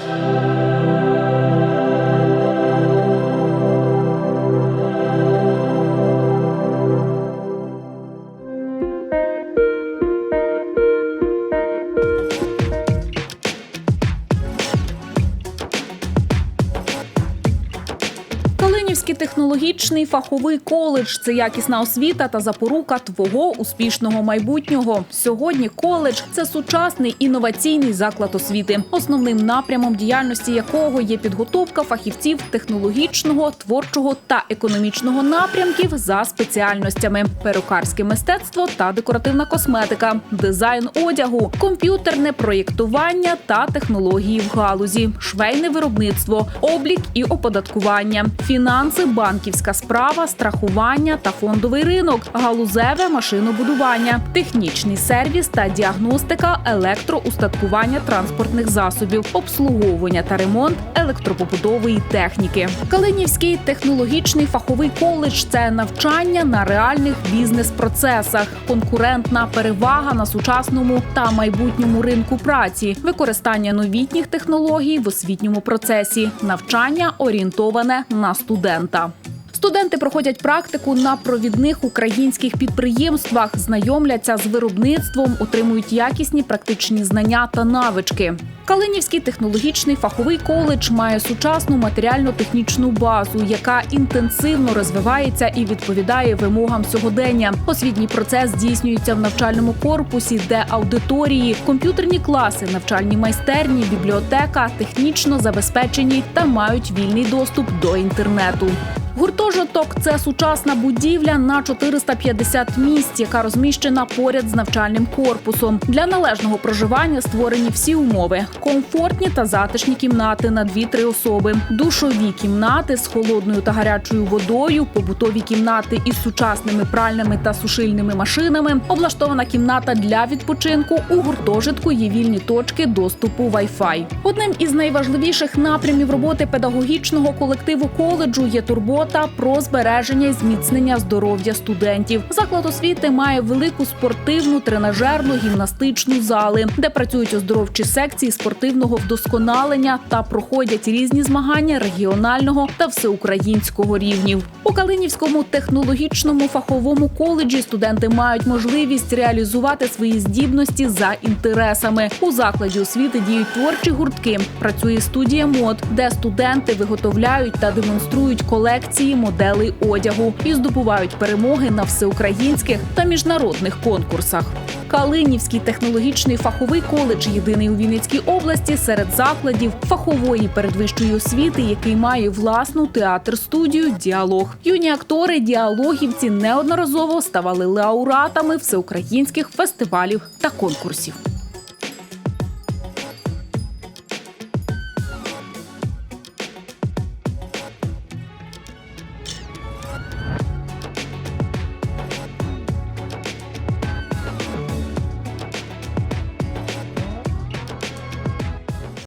Thank you. Калинівський технологічний фаховий коледж це якісна освіта та запорука твого успішного майбутнього. Сьогодні коледж це сучасний інноваційний заклад освіти, основним напрямом діяльності якого є підготовка фахівців технологічного, творчого та економічного напрямків за спеціальностями: перукарське мистецтво та декоративна косметика, дизайн одягу, комп'ютерне проєктування та технології в галузі, швейне виробництво, облік і оподаткування, фінанси, банківська справа, страхування та фондовий ринок, галузеве машинобудування, технічний сервіс та діагностика електроустаткування транспортних засобів, обслуговування та ремонт електропобудової техніки. Калинівський технологічний фаховий коледж це навчання на реальних бізнес-процесах, конкурентна перевага на сучасному та майбутньому ринку праці, використання новітніх технологій в освітньому процесі, навчання орієнтоване на студента. Студенти проходять практику на провідних українських підприємствах, знайомляться з виробництвом, отримують якісні практичні знання та навички. Калинівський технологічний фаховий коледж має сучасну матеріально-технічну базу, яка інтенсивно розвивається і відповідає вимогам сьогодення. Освітній процес здійснюється в навчальному корпусі, де аудиторії, комп'ютерні класи, навчальні майстерні, бібліотека технічно забезпечені та мають вільний доступ до інтернету. Гуртожиток це сучасна будівля на 450 місць, яка розміщена поряд з навчальним корпусом. Для належного проживання створені всі умови: комфортні та затишні кімнати на 2-3 особи, душові кімнати з холодною та гарячою водою, побутові кімнати із сучасними пральними та сушильними машинами, облаштована кімната для відпочинку. У гуртожитку є вільні точки доступу Wi-Fi. Одним із найважливіших напрямів роботи педагогічного колективу коледжу є турбота про збереження і зміцнення здоров'я студентів. Заклад освіти має велику спортивну, тренажерну, гімнастичну зали, де працюють оздоровчі секції спортивного вдосконалення та проходять різні змагання регіонального та всеукраїнського рівнів. У Калинівському технологічному фаховому коледжі студенти мають можливість реалізувати свої здібності за інтересами. У закладі освіти діють творчі гуртки. Працює студія мод, де студенти виготовляють та демонструють колекції моделей одягу і здобувають перемоги на всеукраїнських та міжнародних конкурсах. Калинівський технологічний фаховий коледж єдиний у Вінницькій області серед закладів фахової передвищої освіти, який має власну театр-студію Діалог. Юні актори діалогівці неодноразово ставали лауреатами всеукраїнських фестивалів та конкурсів.